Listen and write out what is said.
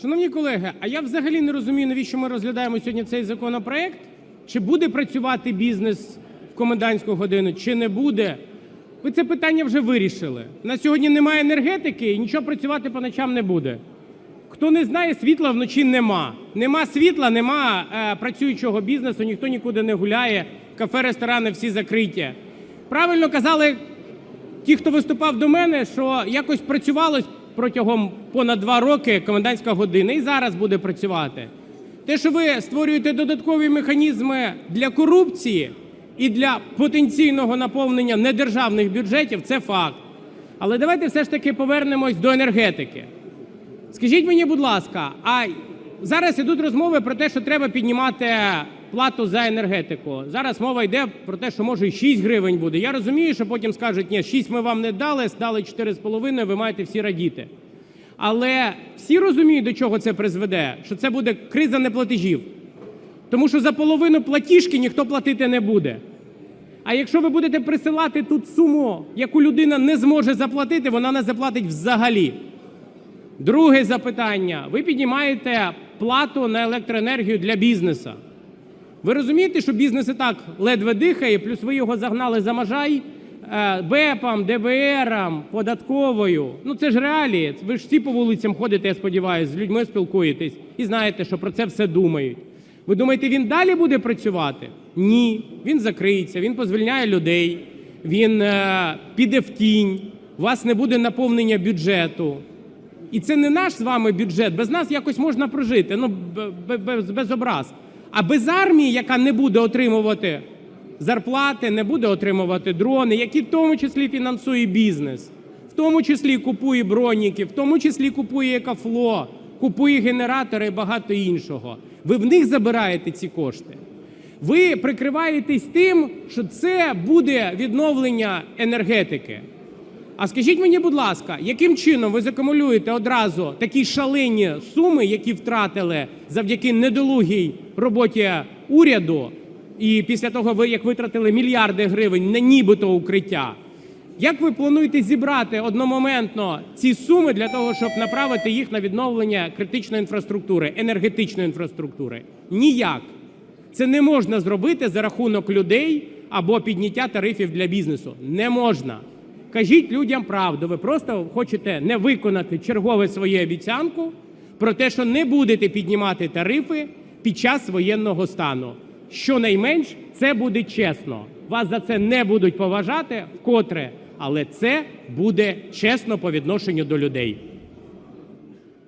Шановні колеги, а я взагалі не розумію, навіщо ми розглядаємо сьогодні цей законопроект. Чи буде працювати бізнес в комендантську годину, чи не буде. Ви це питання вже вирішили. На сьогодні немає енергетики і нічого працювати по ночам не буде. Хто не знає, світла вночі нема. Нема світла, нема е, працюючого бізнесу, ніхто нікуди не гуляє, кафе, ресторани всі закриті. Правильно казали ті, хто виступав до мене, що якось працювалось протягом понад два роки комендантська година і зараз буде працювати. Те, що ви створюєте додаткові механізми для корупції і для потенційного наповнення недержавних бюджетів, це факт. Але давайте все ж таки повернемось до енергетики. Скажіть мені, будь ласка, а зараз ідуть розмови про те, що треба піднімати плату за енергетику. Зараз мова йде про те, що може і 6 гривень буде. Я розумію, що потім скажуть, ні, 6 ми вам не дали, дали 4,5, ви маєте всі радіти. Але всі розуміють, до чого це призведе, що це буде криза неплатежів. Тому що за половину платіжки ніхто платити не буде. А якщо ви будете присилати тут суму, яку людина не зможе заплатити, вона не заплатить взагалі. Друге запитання. Ви піднімаєте плату на електроенергію для бізнесу. Ви розумієте, що бізнес і так ледве дихає, плюс ви його загнали за мажай е, БЕПом, ДБРом, податковою. Ну це ж реалії. Ви ж всі по вулицям ходите, я сподіваюся, з людьми спілкуєтесь і знаєте, що про це все думають. Ви думаєте, він далі буде працювати? Ні. Він закриється, він позвільняє людей, він е, піде в тінь, у вас не буде наповнення бюджету. І це не наш з вами бюджет. Без нас якось можна прожити. Ну без, без образ. А без армії, яка не буде отримувати зарплати, не буде отримувати дрони, які в тому числі фінансує бізнес, в тому числі купує броніки, в тому числі купує екафло, купує генератори і багато іншого. Ви в них забираєте ці кошти. Ви прикриваєтесь тим, що це буде відновлення енергетики. А скажіть мені, будь ласка, яким чином ви закумулюєте одразу такі шалені суми, які втратили завдяки недолугій роботі уряду, і після того, ви як витратили мільярди гривень на нібито укриття? Як ви плануєте зібрати одномоментно ці суми для того, щоб направити їх на відновлення критичної інфраструктури, енергетичної інфраструктури? Ніяк. Це не можна зробити за рахунок людей або підняття тарифів для бізнесу. Не можна. Кажіть людям правду. Ви просто хочете не виконати чергове своє обіцянку про те, що не будете піднімати тарифи під час воєнного стану. Щонайменш це буде чесно. Вас за це не будуть поважати вкотре, але це буде чесно по відношенню до людей.